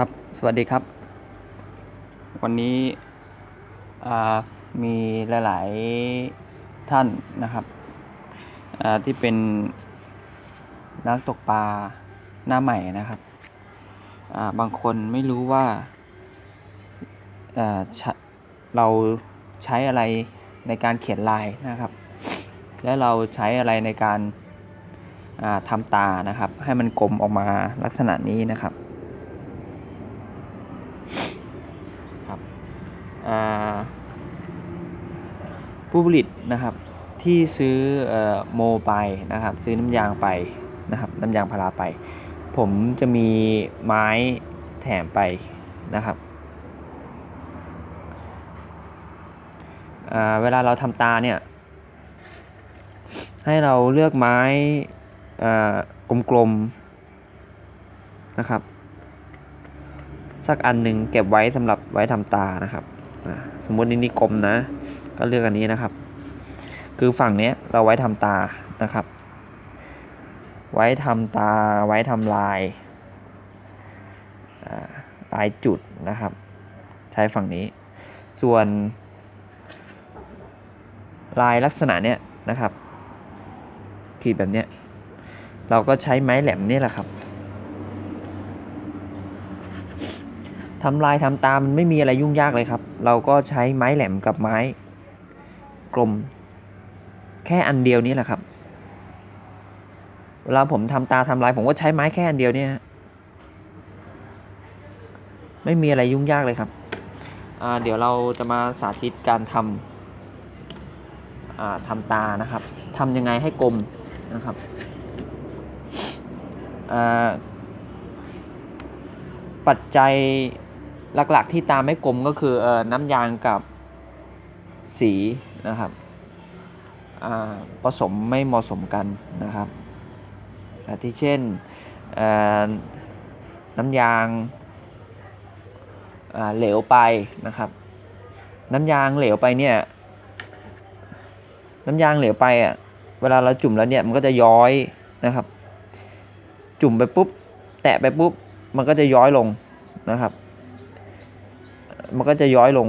ครับ สวัสดีครับ วันนี้มีหลาย ๆท่านนะครับที่เป็นนักตกปลาหน้าใหม่นะครับาบางคนไม่รู้ว่าาเราใช้อะไรในการเขียนลายนะครับ และเราใช้อะไรในการาทำตานะครับ ให้มันกลมออกมาลักษณะนี้นะครับ ผู้ผลิตนะครับที่ซื้อโมไปนะครับซื้อน้ำยางไปนะครับน้ำยางพาราไป ผมจะมีไม้แถมไปนะครับเวลาเราทำตาเนี่ยให้เราเลือกไม้กลมๆนะครับ สักอันหนึ่งเก็บไว้สำหรับไว้ทำตานะครับสมมตินี่นี่กลมนะ ก็เลือกอันนี้นะครับ คือฝั่งเนี้ยเราไว้ทำตานะครับ ไว้ทำตาไว้ทำลายลายจุดนะครับ ใช้ฝั่งนี้ ส่วน ลายลักษณะเนี้ยนะครับขีดแบบเนี้ยเราก็ใช้ไม้แหลมนี่แหละครับทำลายทำตามมันไม่มีอะไรยุ่งยากเลยครับ เราก็ใช้ไม้แหลมกับไม้ กลม แค่อันเดียวนี้แหละครับ เวลาผมทำตาทำลายผมก็ใช้ไม้แค่อันเดียวเนี่ยไม่มีอะไรยุ่งยากเลยครับ เดี๋ยวเราจะมาสาธิตการทำทำตานะครับทำยังไงให้กลมนะครับปัจจัยหลักๆที่ตาไม่กลมก็คืออน้ำยางกับสี นะครับผสมไม่เหมาะสมกันนะครับอาทิเช่นน้ำยางเหลวไปนะครับ น้ำยางเหลวไปเนี่ยน้ำยางเหลวไปอะเวลาเราจุ่มแล้วเนี่ยมันก็จะย้อยนะครับ จุ่มไปปุ๊บ แตะไปปุ๊บ มันก็จะย้อยลงนะครับ มันก็จะย้อยลง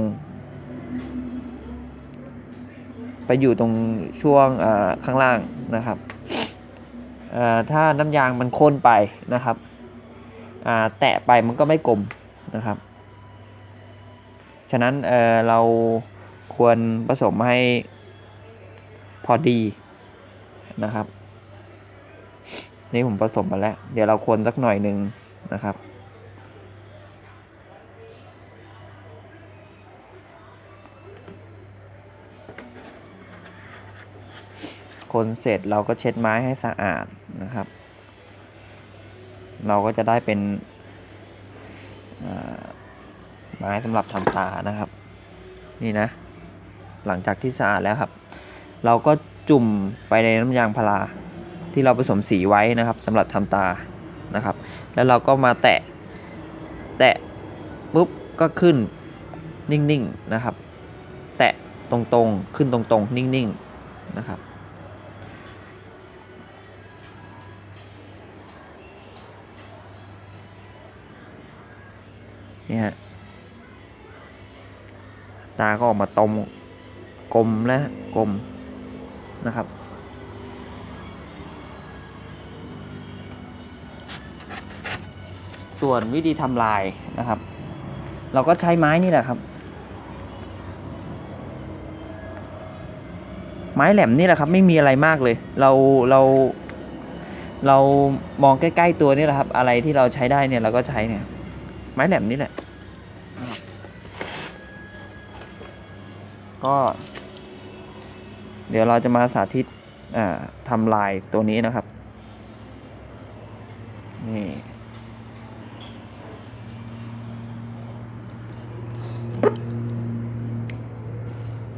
ไปอยู่ตรงช่วงข้างล่างนะครับถ้าน้ำยางมันข้นไปนะครับแตะไปมันก็ไม่กลมนะครับ ฉะนั้นเเราควรผสมให้พอดีนะครับ นี่ผมผสมมาแล้ว เดี๋ยวเราควรสักหน่อยหนึ่งนะครับ คนเสร็จเราก็เช็ดไม้ให้สะอาดนะครับ เราก็จะได้เป็นไม้สำหรับทำตานะครับ นี่นะ หลังจากที่สะอาดแล้วครับ เราก็จุ่มไปในน้ำยางพาราที่เราผสมสีไว้นะครับสำหรับทำตานะครับ แล้วเราก็มาแตะแตะปุ๊บก็ขึ้นนิ่งๆนะครับ แตะตรงๆ ขึ้นตรงๆ นิ่งๆ นะครับ นี่ฮะตาก็ออกมาตรงกลมและกลมนะครับ ส่วนวิธีทำลายนะครับ เราก็ใช้ไม้นี่แหละครับ ไม้แหลมนี่แหละครับ ไม่มีอะไรมากเลย เราเราเรามองใกล้ ๆ ตัวนี่แหละครับ อะไรที่เราใช้ได้เนี่ยเราก็ใช้เนี่ย ไม้แหลมนี่แหละ ก็ เดี๋ยวเราจะมาสาธิตทำลายตัวนี้นะครับ นี่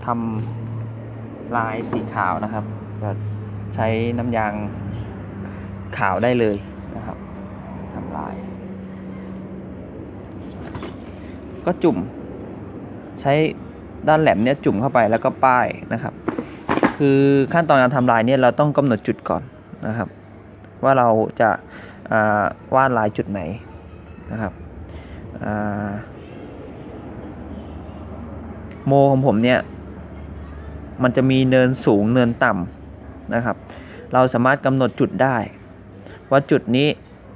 ทำลายสีขาวนะครับก็ใช้น้ำยางขาวได้เลยนะครับทำลาย ก็จุ่ม ใช้ด้านแหลมเนี่ยจุ่มเข้าไปแล้วก็ป้ายนะครับ คือขั้นตอนการทำลายเนี่ยเราต้องกำหนดจุดก่อนนะครับ ว่าเราจะาวาดลายจุดไหนนะครับโมของผมเนี่ยมันจะมีเนินสูงเนินต่ำนะครับ เราสามารถกำหนดจุดได้ ว่าจุดนี้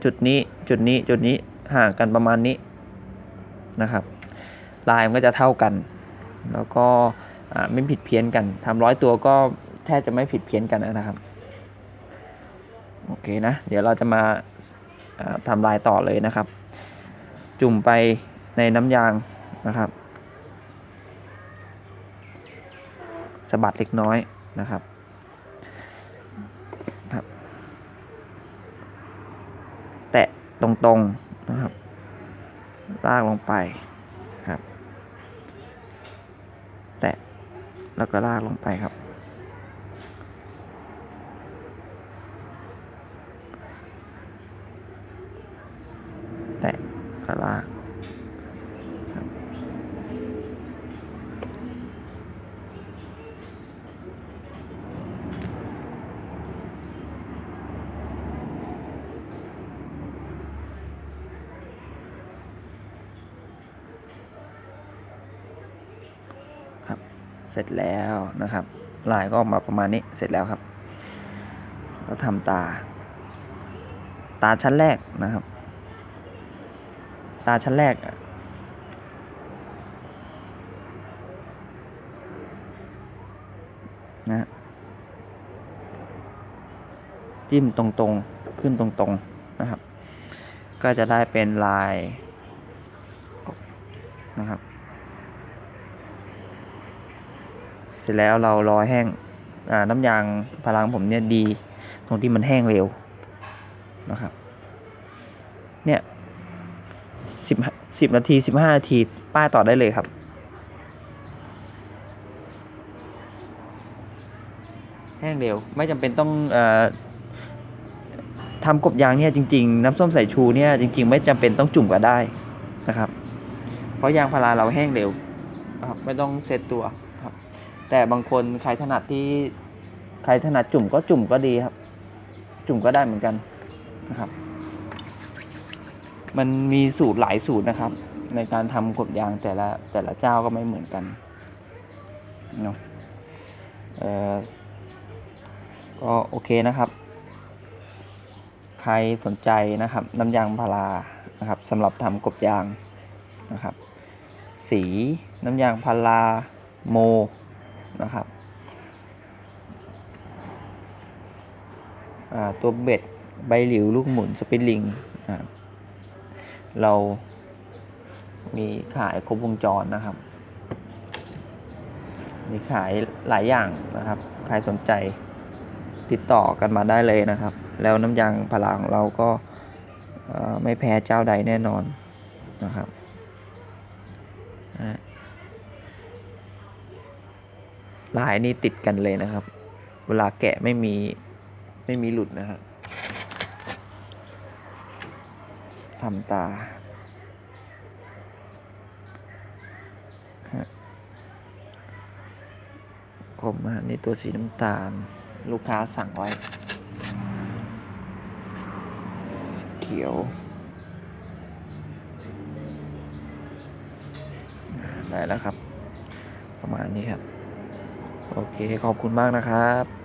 จุดนี้จุดนี้จุดนี้ห่างกันประมาณนี้นะครับ ลายมันก็จะเท่ากัน แล้วก็ไม่ผิดเพี้ยนกันทำร้อยตัวก็แทบจะไม่ผิดเพี้ยนกันนะครับโอเคนะเดี๋ยวเราจะมาอ่าทำลายต่อเลยนะครับ จุ่มไปในน้ำยางนะครับสะบัดเล็กน้อยนะครับครับ แตะตรงๆนะครับ ลากลงไปครับ แตะแล้วก็ลากลงไปครับ แตะก็ลากครับครับ เสร็จแล้วนะครับลายก็ออกมาประมาณนี้เสร็จแล้วครับ เราทำตา ตาชั้นแรกนะครับ ตาชั้นแรกนะจิ้มตรงๆขึ้นตรงๆนะครับ ก็จะได้เป็นลายนะครับ เสร็จแล้วเรารอแห้งน้ำยางพลังผมเนี่ยดี ตรงที่มันแห้งเร็วนะครับ เนี่ยสิบสิบนาทีสิบห้านาที ป้ายต่อได้เลยครับ แห้งเร็ว ไม่จำเป็นต้องอทำกบยางเนี่ยจริง ๆ น้ำส้มสายชูเนี่ยจริง ๆ ไม่จำเป็นต้องจุ่มก็ได้นะครับ เพราะยางพาราเราแห้งเร็วนะครับไม่ต้องเซตตัว แต่บางคนใครถนัดที่ใครถนัดจุ่มก็จุ่มก็ดีครับ จุ่มก็ได้เหมือนกันนะครับ มันมีสูตรหลายสูตรนะครับ ในการทำกบยางแต่ละแต่ละเจ้าก็ไม่เหมือนกันเนาะเออก็โอเคนะครับ ใครสนใจนะครับน้ำยางพารานะครับสำหรับทำกบยางนะครับ สีน้ำยางพาราโม นะครับตัวเบ็ดใบหลิวลูกหมุนสปินลิงนะครับเรามีขายครบวงจรนะครับ มีขายหลายอย่างนะครับ ใครสนใจติดต่อกันมาได้เลยนะครับ แล้วน้ำยางพลาของเราก็ไม่แพ้เจ้าใดแน่นอนนะครับนะ ลายนี้ติดกันเลยนะครับ เวลาแกะไม่มีไม่มีหลุดนะครับทำตาผมฮะนี่ตัวสีน้ำตาล ลูกค้าสั่งไว้สีเขียวได้แล้วครับ ประมาณนี้ครับ โอเคขอบคุณมากนะครับ